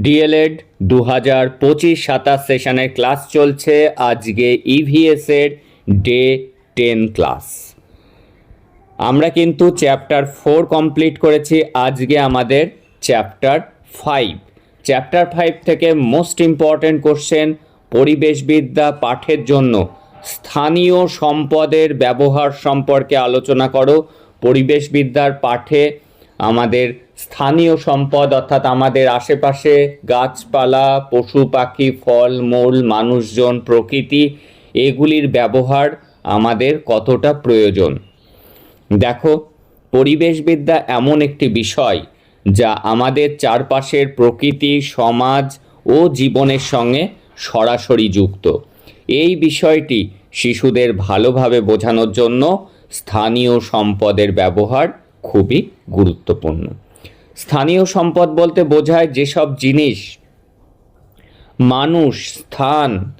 D.El.Ed দু হাজার পঁচিশ সাতাশ সেশনের ক্লাস চলছে আজকে ইভিএসের ডে টেন ক্লাস। আমরা কিন্তু চ্যাপ্টার ফোর কমপ্লিট করেছি, আজকে আমাদের চ্যাপ্টার ফাইভ। চ্যাপ্টার ফাইভ থেকে মোস্ট ইম্পর্ট্যান্ট কোশ্চেন, পরিবেশবিদ্যা পাঠের জন্য স্থানীয় সম্পদের ব্যবহার সম্পর্কে আলোচনা করো, পরিবেশবিদ্যার পাঠে আমাদের স্থানীয় সম্পদ, অর্থাৎ আমাদের আশেপাশে গাছপালা, পশু পাখি, ফল, মূল, মানুষজন, প্রকৃতি, এগুলির ব্যবহার আমাদের কতটা প্রয়োজন? দেখো, পরিবেশবিদ্যা এমন একটি বিষয় যা আমাদের চারপাশের প্রকৃতি, সমাজ ও জীবনের সঙ্গে সরাসরি যুক্ত। এই বিষয়টি শিশুদের ভালোভাবে বোঝানোর জন্য স্থানীয় সম্পদের ব্যবহার খুবই গুরুত্বপূর্ণ। স্থানীয় সম্পদ বলতে বোঝায় যেসব জিনিস, মানুষ, স্থান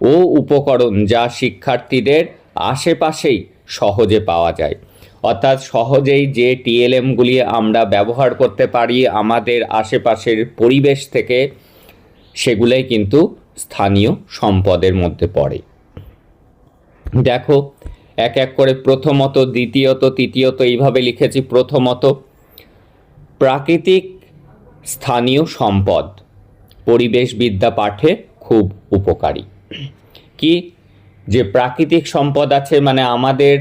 ও উপকরণ যা শিক্ষার্থীদের আশেপাশেই সহজে পাওয়া যায়। অর্থাৎ সহজেই যে টিএলএমগুলি আমরা ব্যবহার করতে পারি আমাদের আশেপাশের পরিবেশ থেকে, সেগুলোই কিন্তু স্থানীয় সম্পদের মধ্যে পড়ে। দেখো, এক এক করে প্রথমত, দ্বিতীয়ত, তৃতীয়ত এইভাবে লিখেছি, প্রথমত প্রাকৃতিক স্থানীয় সম্পদ। পরিবেশবিদ্যা পাঠে খুব উপকারী। কি? যে প্রাকৃতিক সম্পদ আছে মানে আমাদের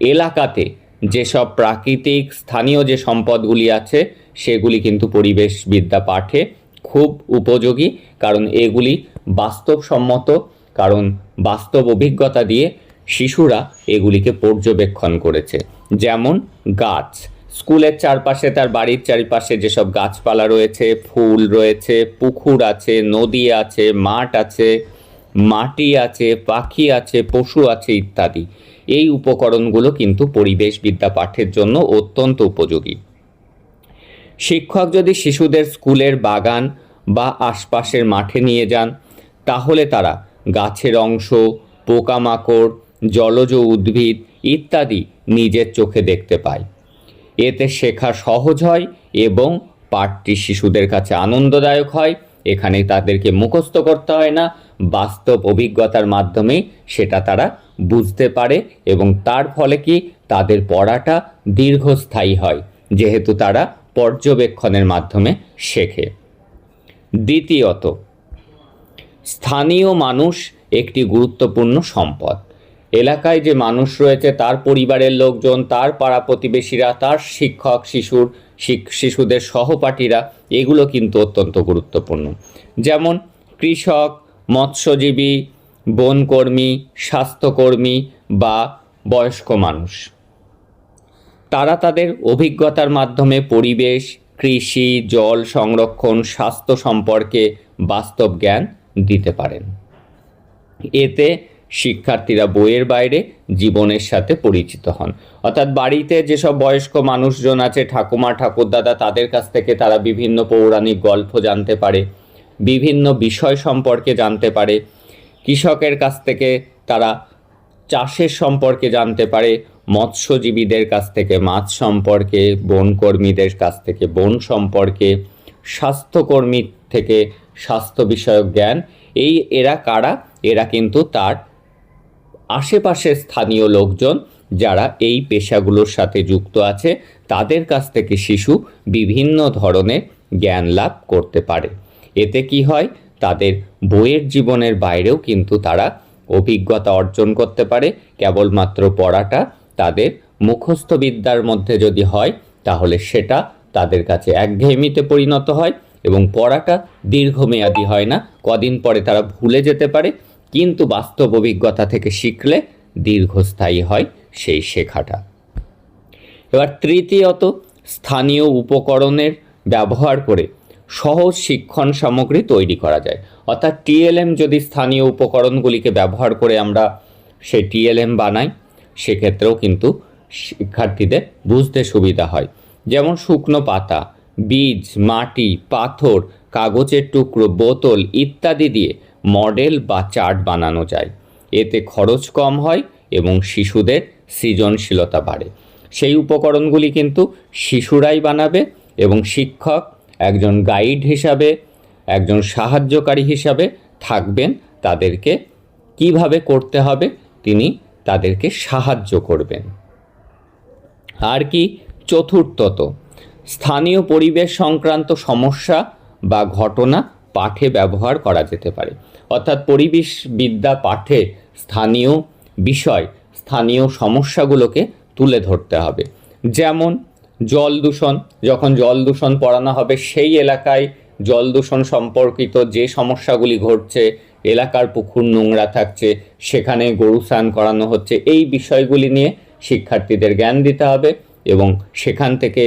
এলাকাতে যেসব প্রাকৃতিক স্থানীয় যে সম্পদগুলি আছে, সেগুলি কিন্তু পরিবেশবিদ্যা পাঠে খুব উপযোগী। কারণ এগুলি বাস্তবসম্মত, কারণ বাস্তব অভিজ্ঞতা দিয়ে শিশুরা এগুলিকে পর্যবেক্ষণ করেছে। যেমন গাছ স্কুলের চারপাশে, তার বাড়ির চারিপাশে যেসব গাছপালা রয়েছে, ফুল রয়েছে, পুকুর আছে, নদী আছে, মাঠ আছে, মাটি আছে, পাখি আছে, পশু আছে ইত্যাদি। এই উপকরণগুলো কিন্তু পরিবেশবিদ্যা পাঠের জন্য অত্যন্ত উপযোগী। শিক্ষক যদি শিশুদের স্কুলের বাগান বা আশপাশের মাঠে নিয়ে যান, তাহলে তারা গাছের অংশ, পোকামাকড়, জলজ উদ্ভিদ ইত্যাদি নিজের চোখে দেখতে পায়। এতে শেখা সহজ হয় এবং পাঠটি শিশুদের কাছে আনন্দদায়ক হয়। এখানে তাদেরকে মুখস্থ করতে হয় না। বাস্তব অভিজ্ঞতার মাধ্যমেই সেটা তারা বুঝতে পারে এবং তার ফলে কি তাদের পড়াটা দীর্ঘস্থায়ী হয়, যেহেতু তারা পর্যবেক্ষণের মাধ্যমে শেখে। দ্বিতীয়ত, স্থানীয় মানুষ একটি গুরুত্বপূর্ণ সম্পদ। এলাকায় যে মানুষ রয়েছে, তার পরিবারের লোকজন, তার পাড়া প্রতিবেশীরা, তার শিক্ষক, শিশুর শিশুদের সহপাঠীরা, এগুলো কিন্তু অত্যন্ত গুরুত্বপূর্ণ। যেমন কৃষক, মৎস্যজীবী, বনকর্মী, স্বাস্থ্যকর্মী বা বয়স্ক মানুষ। তারা তাদের অভিজ্ঞতার মাধ্যমে পরিবেশ, কৃষি, জল সংরক্ষণ, স্বাস্থ্য সম্পর্কে বাস্তব জ্ঞান দিতে পারেন। এতে শিক্ষার্থীরা বইয়ের বাইরে জীবনের সাথে পরিচিত হন। অর্থাৎ বাড়িতে যেসব বয়স্ক মানুষজন আছে, ঠাকুমা, ঠাকুরদাদা, তাদের কাছ থেকে তারা বিভিন্ন পৌরাণিক গল্প জানতে পারে, বিভিন্ন বিষয় সম্পর্কে জানতে পারে, কৃষকের কাছ থেকে তারা চাষের সম্পর্কে জানতে পারে, মৎস্যজীবীদের কাছ থেকে, মাছ সম্পর্কে, বনকর্মীদের কাছ থেকে, বন সম্পর্কে স্বাস্থ্যকর্মী থেকে, স্বাস্থ্য বিষয়ক জ্ঞান, এই এরা কারা? এরা কিন্তু তার আশেপাশের স্থানীয় লোকজন যারা এই পেশাগুলোর সাথে যুক্ত আছে, তাদের কাছ থেকে শিশু বিভিন্ন ধরনের জ্ঞান লাভ করতে পারে। এতে কি হয়, তাদের বইয়ের জীবনের বাইরেও কিন্তু তারা অভিজ্ঞতা অর্জন করতে পারে। কেবলমাত্র পড়াটা তাদের মুখস্থ বিদ্যার মধ্যে যদি হয়, তাহলে সেটা তাদের কাছে একঘেয়েমিতে পরিণত হয় এবং পড়াটা দীর্ঘমেয়াদী হয় না। কদিন পরে তারা ভুলে যেতে পারে। কিন্তু বাস্তব অভিজ্ঞতা থেকে শিখলে দীর্ঘস্থায়ী হয় সেই শেখাটা। এবার তৃতীয়ত, স্থানীয় উপকরণের ব্যবহার করে সহজ শিক্ষণ সামগ্রী তৈরি করা যায়। অর্থাৎ টিএলএম যদি স্থানীয় উপকরণগুলিকে ব্যবহার করে আমরা সেই টিএলএম বানাই, সেক্ষেত্রেও কিন্তু শিক্ষার্থীদের বুঝতে সুবিধা হয়। যেমন শুকনো পাতা, বীজ, মাটি, পাথর, কাগজের টুকরো, বোতল ইত্যাদি দিয়ে মডেল বা চার্ট বানানো যায়। এতে খরচ কম হয় এবং শিশুদের সৃজনশীলতা বাড়ে। সেই উপকরণগুলি কিন্তু শিশুরাই বানাবে এবং শিক্ষক, একজন গাইড হিসাবে, একজন সাহায্যকারী হিসাবে থাকবেন তাদেরকে কীভাবে করতে হবে, তিনি তাদেরকে সাহায্য করবেন। আর কি চতুর্থত, স্থানীয় পরিবেশ সংক্রান্ত সমস্যা বা ঘটনা পাঠে ব্যবহার করা যেতে পারে। অর্থাৎ পরিবেশ বিদ্যা পাঠে স্থানীয় বিষয়, স্থানীয় সমস্যাগুলোকে তুলে ধরতে হবে। যেমন জল দূষণ, যখন জল দূষণ পড়ানো হবে সেই এলাকায় জল দূষণ সম্পর্কিত যে সমস্যাগুলি ঘটছে, এলাকার পুকুর নোংরা থাকছে, সেখানে গরু স্নান করানো হচ্ছে, এই বিষয়গুলি নিয়ে শিক্ষার্থীদের জ্ঞান দিতে হবে এবং সেখান থেকে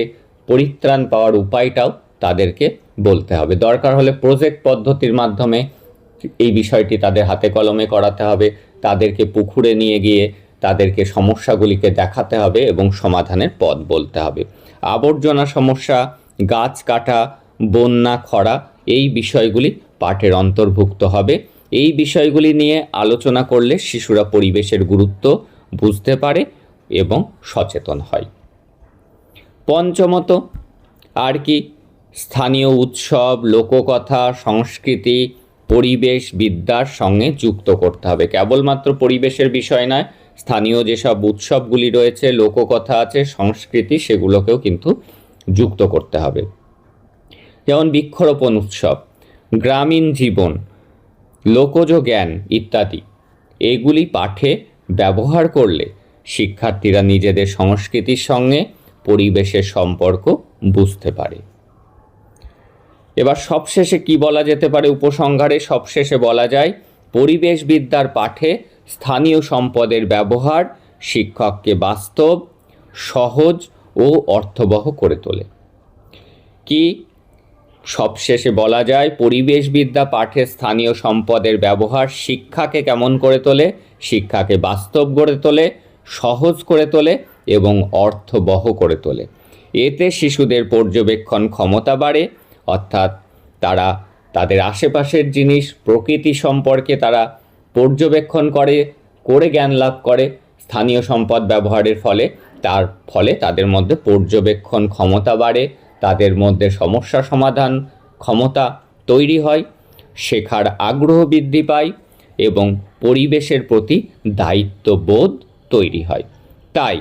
পরিত্রাণ পাওয়ার উপায়টাও তাদেরকে বলতে হবে। দরকার হলে প্রজেক্ট পদ্ধতির মাধ্যমে এই বিষয়টি তাদের হাতে কলমে করাতে হবে, তাদেরকে পুকুরে নিয়ে গিয়ে তাদেরকে সমস্যাগুলিকে দেখাতে হবে এবং সমাধানের পথ বলতে হবে। আবর্জনা সমস্যা, গাছ কাটা, বন্যা, খরা, এই বিষয়গুলি পাঠের অন্তর্ভুক্ত হবে। এই বিষয়গুলি নিয়ে আলোচনা করলে শিশুরা পরিবেশের গুরুত্ব বুঝতে পারে এবং সচেতন হয়। পঞ্চমত, আর কি? স্থানীয় উৎসব, লোককথা, সংস্কৃতি পরিবেশ বিদ্যার সঙ্গে যুক্ত করতে হবে। কেবলমাত্র পরিবেশের বিষয় নয়, স্থানীয় যেসব উৎসবগুলি রয়েছে, লোককথা আছে, সংস্কৃতি, সেগুলোকেও কিন্তু যুক্ত করতে হবে। যেমন বৃক্ষরোপণ উৎসব, গ্রামীণ জীবন, লোকজ জ্ঞান ইত্যাদি। এগুলি পাঠে ব্যবহার করলে শিক্ষার্থীরা নিজেদের সংস্কৃতির সঙ্গে পরিবেশের সম্পর্ক বুঝতে পারে। এবার সবশেষে কি বলা যেতে পারে উপসংহারে? সবশেষে বলা যায়, পরিবেশবিদ্যার পাঠে স্থানীয় সম্পদের ব্যবহার শিক্ষককে বাস্তব, সহজ ও অর্থবহ করে তোলে। কি? সবশেষে বলা যায়, পরিবেশবিদ্যা পাঠে স্থানীয় সম্পদের ব্যবহার শিক্ষাকে কেমন করে তোলে? শিক্ষাকে বাস্তব করে তোলে, সহজ করে তোলে এবং অর্থবহ করে তোলে। এতে শিশুদের পর্যবেক্ষণ ক্ষমতা বাড়ে অর্থাৎ তারা তাদের আশেপাশের জিনিস প্রকৃতি সম্পর্কে তারা পর্যবেক্ষণ করে করে জ্ঞান লাভ করে, স্থানীয় সম্পদ ব্যবহারের ফলে। তার ফলে তাদের মধ্যে পর্যবেক্ষণ ক্ষমতা বাড়ে, তাদের মধ্যে সমস্যা সমাধান ক্ষমতা তৈরি হয়, শেখার আগ্রহ বৃদ্ধি পায় এবং পরিবেশের প্রতি দায়িত্ববোধ তৈরি হয়। তাই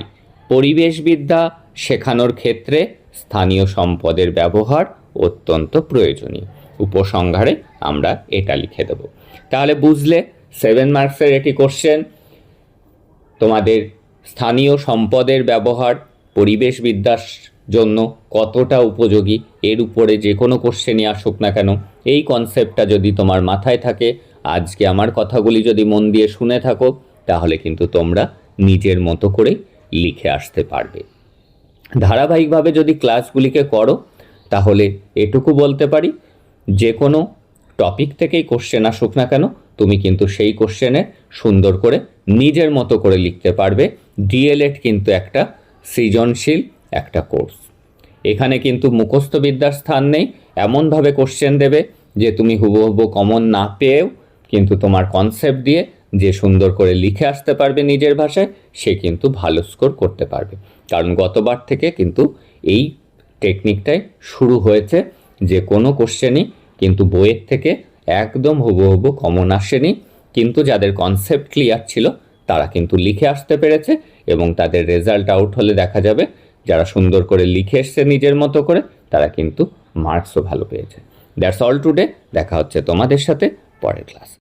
পরিবেশবিদ্যা শেখানোর ক্ষেত্রে স্থানীয় সম্পদের ব্যবহার অত্যন্ত প্রয়োজনীয়। উপসংহারে আমরা এটা লিখে দেব। তাহলে বুঝলে সেভেন মার্কসের এটি কোশ্চেন তোমাদের স্থানীয় সম্পদের ব্যবহার পরিবেশবিদ্যার জন্য কতটা উপযোগী, এর উপরে যে কোনো কোশ্চেনই আসুক না কেন, এই কনসেপ্টটা যদি তোমার মাথায় থাকে, আজকে আমার কথাগুলি যদি মন দিয়ে শুনে থাকো, তাহলে কিন্তু তোমরা নিজের মতো করে লিখে আসতে পারবে। ধারাবাহিকভাবে যদি ক্লাসগুলিকে করো তাহলে এটুকু বলতে পারি, যে কোনো টপিক থেকেই কোশ্চেন আসুক না কেন, তুমি কিন্তু সেই কোশ্চেনে সুন্দর করে নিজের মতো করে লিখতে পারবে। ডিএলএড কিন্তু একটা সৃজনশীল একটা কোর্স এখানে কিন্তু মুখস্থ বিদ্যার স্থান নেই, এমনভাবে কোশ্চেন দেবে যে তুমি হুবহু কমন না পেয়েও কিন্তু তোমার কনসেপ্ট দিয়ে যে সুন্দর করে লিখে আসতে পারবে নিজের ভাষায়, সে কিন্তু ভালো স্কোর করতে পারবে। কারণ গতবার থেকে কিন্তু এই টেকনিকটাই শুরু হয়েছে যে কোনো কোশ্চেনই কিন্তু বইয়ের থেকে একদম হুবহু কমন আসেনি। কিন্তু যাদের কনসেপ্ট ক্লিয়ার ছিল, তারা কিন্তু লিখে আসতে পেরেছে এবং তাদের রেজাল্ট আউট হলে দেখা যাবে যারা সুন্দর করে লিখে এসছে নিজের মতো করে, তারা কিন্তু মার্কসও ভালো পেয়েছে। দ্যাটস অল টুডে দেখা হচ্ছে তোমাদের সাথে পরের ক্লাস